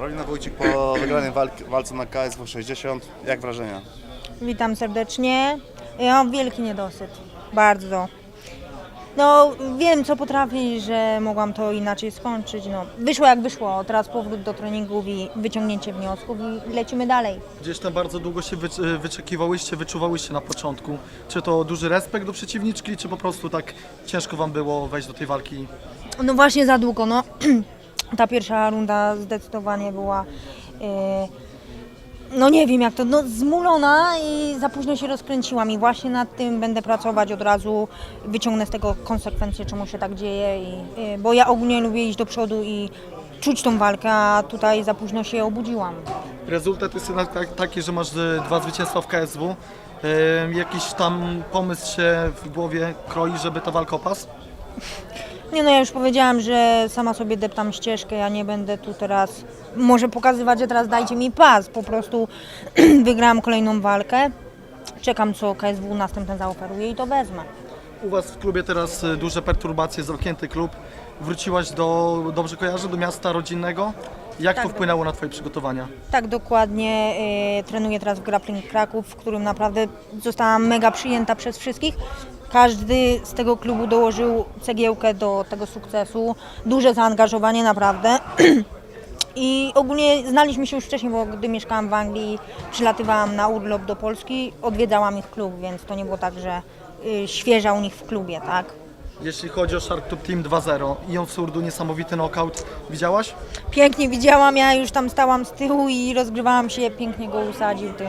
Karolina Wójcik po wygranej walk- walce na KSW 60. Jak wrażenia? Witam serdecznie. Ja mam wielki niedosyt. Bardzo. No, wiem co potrafię i że mogłam to inaczej skończyć. No, wyszło jak wyszło. Teraz powrót do treningów i wyciągnięcie wniosków i lecimy dalej. Gdzieś tam bardzo długo się wycz- wyczekiwałyście, wyczuwałyście na początku. Czy to duży respekt do przeciwniczki, czy po prostu tak ciężko wam było wejść do tej walki? No właśnie za długo, no. Ta pierwsza runda zdecydowanie była, e, no nie wiem jak to, no zmulona i za późno się rozkręciłam i właśnie nad tym będę pracować od razu, wyciągnę z tego konsekwencje, czemu się tak dzieje, i, e, bo ja ogólnie lubię iść do przodu i czuć tą walkę, a tutaj za późno się obudziłam. Rezultat jest jednak tak- taki, że masz dwa zwycięstwa w KSW. E, jakiś tam pomysł się w głowie kroi, żeby ta walka opas? Nie no, ja już powiedziałam, że sama sobie deptam ścieżkę, ja nie będę tu teraz, może pokazywać, że teraz dajcie mi pas, po prostu wygrałam kolejną walkę, czekam co KSW następne zaoferuje i to wezmę. U was w klubie teraz e, duże perturbacje, zamknięty klub. Wróciłaś do, dobrze kojarzę, do miasta rodzinnego. Jak Tak, to wpłynęło na twoje przygotowania? Tak dokładnie, y, trenuję teraz w Grappling Kraków, w którym naprawdę zostałam mega przyjęta przez wszystkich. Każdy z tego klubu dołożył cegiełkę do tego sukcesu, duże zaangażowanie naprawdę. I ogólnie znaliśmy się już wcześniej, bo gdy mieszkałam w Anglii, przylatywałam na urlop do Polski, odwiedzałam ich klub, więc to nie było tak, że y, świeża u nich w klubie, tak? Jeśli chodzi o Shark Top Team 2-0, Ion Surdu, niesamowity knockout. Widziałaś? Pięknie widziałam, ja już tam stałam z tyłu i rozgrywałam się, pięknie go usadził tym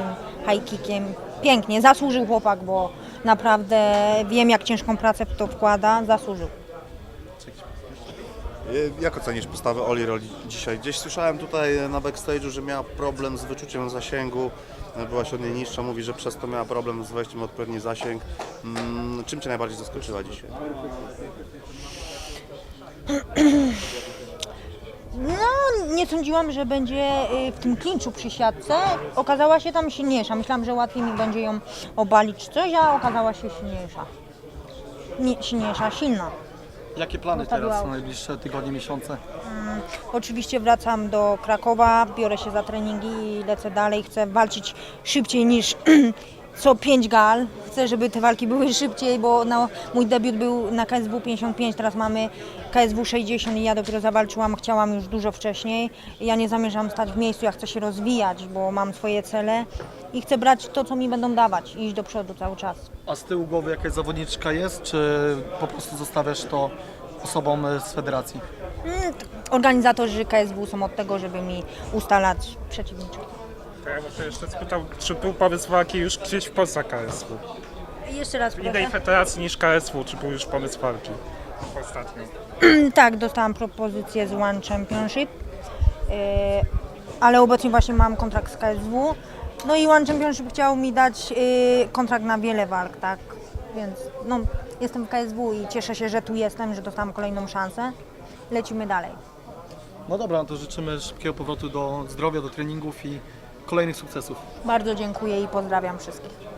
high kickiem. Pięknie, zasłużył chłopak, bo naprawdę wiem jak ciężką pracę w to wkłada, zasłużył. Y, Jak ocenisz postawę Oli Roli dzisiaj? Gdzieś słyszałem tutaj na backstage'u, że miała problem z wyczuciem zasięgu. Byłaś od niej niższa, mówi, że przez to miała problem z wejściem w odpowiedni zasięg. Mm, Czym Cię najbardziej zaskoczyła dzisiaj? Nie sądziłam, że będzie y, w tym klinczu przy siatce. Okazała się tam silniejsza. Myślałam, że łatwiej mi będzie ją obalić czy coś, a okazała się silniejsza. Nie, silniejsza, silna. Jakie plany teraz na najbliższe tygodnie, miesiące? Oczywiście wracam do Krakowa, biorę się za treningi i lecę dalej. Chcę walczyć szybciej niż co 5 gal. Chcę, żeby te walki były szybciej, bo no, mój debiut był na KSW 55, teraz mamy KSW 60 i ja dopiero zawalczyłam, chciałam już dużo wcześniej. Ja nie zamierzam stać w miejscu, ja chcę się rozwijać, bo mam swoje cele i chcę brać to, co mi będą dawać i iść do przodu cały czas. A z tyłu głowy jakaś zawodniczka jest, czy po prostu zostawiasz to osobom e, z federacji? Mm, Organizatorzy KSW są od tego, żeby mi ustalać przeciwniczki. To ja bym się jeszcze spytał, czy był pomysł walki już gdzieś w Polsce KSW? Jeszcze raz W proszę. innej federacji niż KSW, czy był już pomysł walki ostatnio? Tak, dostałam propozycję z One Championship, yy, ale obecnie właśnie mam kontrakt z KSW. No i One Championship chciał mi dać yy, kontrakt na wiele walk, tak? Więc no, jestem w KSW i cieszę się, że tu jestem, że dostałam kolejną szansę. Lecimy dalej. No dobra, no to życzymy szybkiego powrotu do zdrowia, do treningów i kolejnych sukcesów. Bardzo dziękuję i pozdrawiam wszystkich.